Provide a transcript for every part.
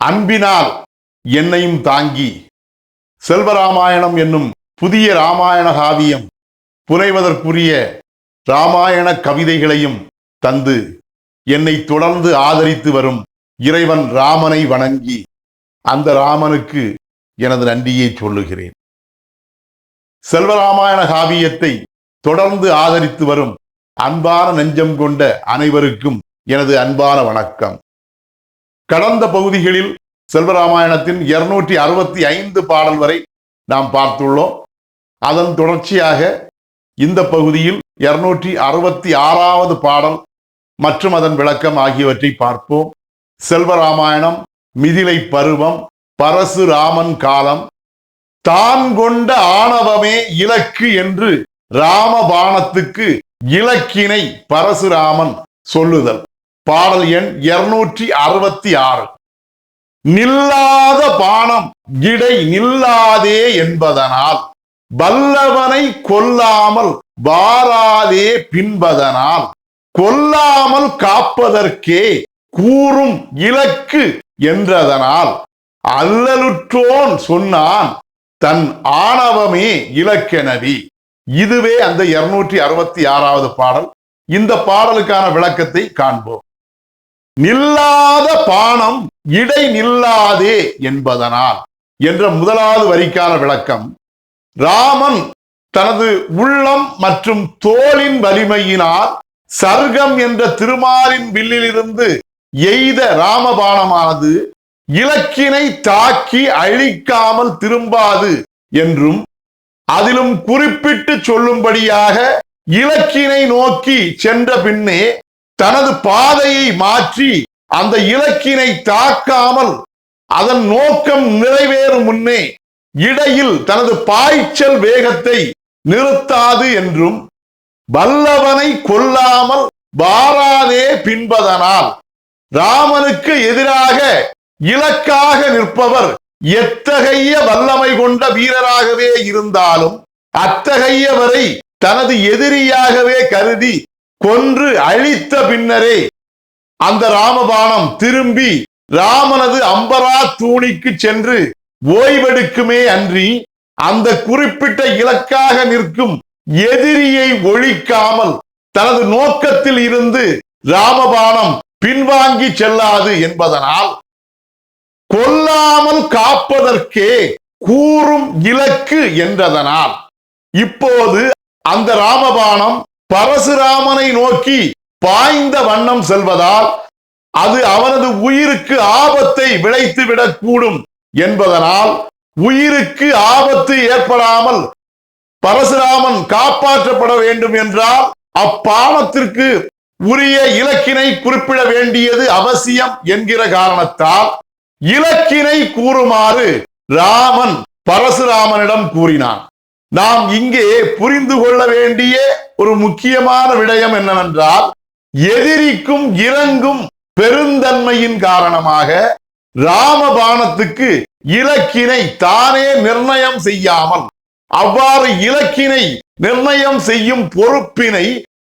அன்பினால் என்னையும் தாங்கி. செல்வராமாயணம் என்னும் புதிய ராமாயண காவியம் புனைவதற்குரிய ராமாயண கவிதைகளையும் தந்து என்னை தொடர்ந்து ஆதரித்து வரும் இறைவன் ராமனை வணங்கி அந்த ராமனுக்கு எனது நன்றியை சொல்லுகிறேன். செல்வராமாயண காவியத்தை தொடர்ந்து ஆதரித்து வரும் அன்பான நெஞ்சம் கொண்ட அனைவருக்கும் எனது அன்பான வணக்கம். கடந்த பகுதிகளில் செல்வராமாயணத்தின் இருநூற்றி அறுபத்தி ஐந்து பாடல் வரை நாம் பார்த்துள்ளோம். அதன் தொடர்ச்சியாக இந்த பகுதியில் இருநூற்றி அறுபத்தி ஆறாவது பாடல் மற்றும் அதன் விளக்கம் ஆகியவற்றை பார்ப்போம். செல்வராமாயணம் மிதிலை பருவம் பரசுராமன் காலம் தான் கொண்ட ஆணவமே இலக்கு என்று ராமபாணத்துக்கு இலக்கினை பரசுராமன் சொல்லுதல். பாடல் எண் இருநூற்றி அறுபத்தி ஆறு. நில்லாத பானம் இடை நில்லாதே என்பதனால் வல்லவனை கொல்லாமல் வாராதே பின்பதனால் கொல்லாமல் காப்பதற்கே கூறும் இலக்கு என்றதனால் அல்லலுற்றோன் சொன்னான் தன் ஆணவமே இலக்கெனவி. இதுவே அந்த இருநூற்றி அறுபத்தி ஆறாவது பாடல். இந்த பாடலுக்கான விளக்கத்தை காண்போம். நில்லாத பானம் இடை நில்லாதே என்பதனால் என்ற முதலாவது வரிக்கான விளக்கம் ராமன் தனது உள்ளம் மற்றும் தோளின் வலிமையினால் சர்க்கம் என்ற திருமாலின் வில்லிலிருந்து எய்த ராமபானமானது இலக்கினை தாக்கி அழிக்காமல் திரும்பாது என்றும் அதிலும் குறிப்பிட்டு சொல்லும்படியாக இலக்கினை நோக்கி சென்ற பின்னே தனது பாதையை மாற்றி அந்த இலக்கினை தாக்காமல் அதன் நோக்கம் நிறைவேறும் முன்னே இடையில் தனது பாய்ச்சல் வேகத்தை நிறுத்தாது என்றும் வல்லவனை கொல்லாமல் வாராதே பின்பதனால் ராமனுக்கு எதிராக இலக்காக நிற்பவர் எத்தகைய வல்லமை கொண்ட வீரராகவே இருந்தாலும் அத்தகையவரை தனது எதிரியாகவே கருதி கொன்று அழித்த பின்னரே அந்த ராமபாணம் திரும்பி ராமனது அம்பரா தூணிக்கு சென்று ஓய்வெடுக்குமே அன்றி அந்த குறிப்பிட்ட இலக்காக நிற்கும் எதிரியை ஒழிக்காமல் தனது நோக்கத்தில் இருந்து ராமபாணம் பின்வாங்கி செல்லாது என்பதனால் கொல்லாமல் காப்பதற்கே கூறும் இலக்கு என்றதனால் இப்போது அந்த ராமபாணம் பரசுராமனை நோக்கி பாய்ந்த வண்ணம் செல்வதால் அது அவனது உயிருக்கு ஆபத்தை விளைத்து விடக்கூடும் என்பதனால் உயிருக்கு ஆபத்து ஏற்படாமல் பரசுராமன் காப்பாற்றப்பட வேண்டும் என்றால் அப்பாவத்திற்கு உரிய இலக்கினை குறிப்பிட வேண்டியது அவசியம் என்கிற காரணத்தால் இலக்கினை கூறுமாறு ராமன் பரசுராமனிடம் கூறினான். நாம் இங்கே புரிந்து கொள்ள வேண்டிய ஒரு முக்கியமான விடயம் என்னவென்றால் எதிரிக்கும் இறங்கும் பெருந்தன்மையின் காரணமாக ராமபானத்துக்கு இலக்கினை தானே நிர்ணயம் செய்யாமல் அவ்வாறு இலக்கினை நிர்ணயம் செய்யும் பொறுப்பினை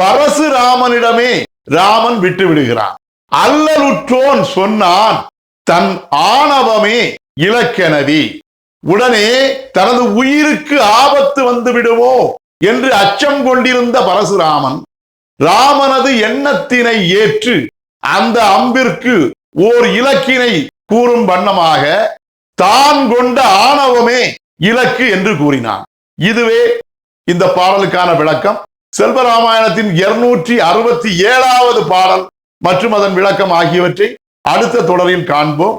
பரசுராமனிடமே ராமன் விட்டு விடுகிறான் அல்லலுற்றோன் சொன்னான் தன் ஆணவமே இலக்கெனவி. உடனே தனது உயிருக்கு ஆபத்து வந்து விடுமோ என்று அச்சம் கொண்டிருந்த பரசுராமன் ராமனது எண்ணத்தினை ஏற்று அந்த அம்பிற்கு ஓர் இலக்கினை கூறும் வண்ணமாக தான் கொண்ட ஆணவமே இலக்கு என்று கூறினான். இதுவே இந்த பாடலுக்கான விளக்கம். செல்வராமாயணத்தின் இருநூற்றி அறுபத்தி ஏழாவது பாடல் மற்றும் அதன் விளக்கம் ஆகியவற்றை அடுத்த தொடரில் காண்போம்.